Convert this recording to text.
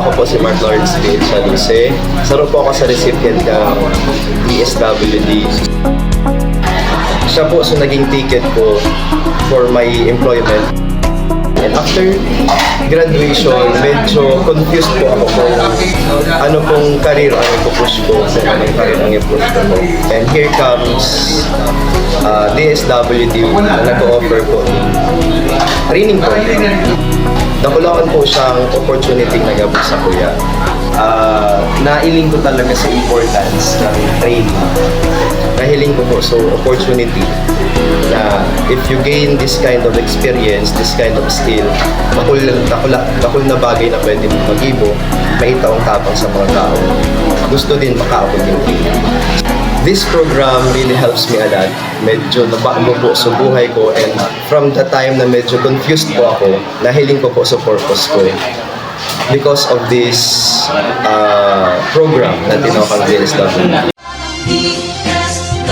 po si Mark Lawrence Lee Chaluse. Saro po ako sa recipient ng DSWD. Siya po sa naging ticket ko for my employment. And after graduation, medyo confused po ako kung ano pong career ang ipupush ko, kung anong career ang ipupush ko. And here comes uh, DSWD na nag-offer po ng training program. Nakulangan po siyang opportunity na gabot sa kuya. Uh, nailing ko talaga sa importance ng training. Nahiling ko po so opportunity na if you gain this kind of experience, this kind of skill, bakul, bakul, bakul na bagay na pwede mong mag-ibo, maitaong tapang sa mga tao. Gusto din makaabot yung training. This program really helps me a lot. Medyo nabago po sa buhay ko and from the time na medyo confused po ako, nahiling ko po sa purpose ko. Because of this uh, program na tinawag DSW. DSWD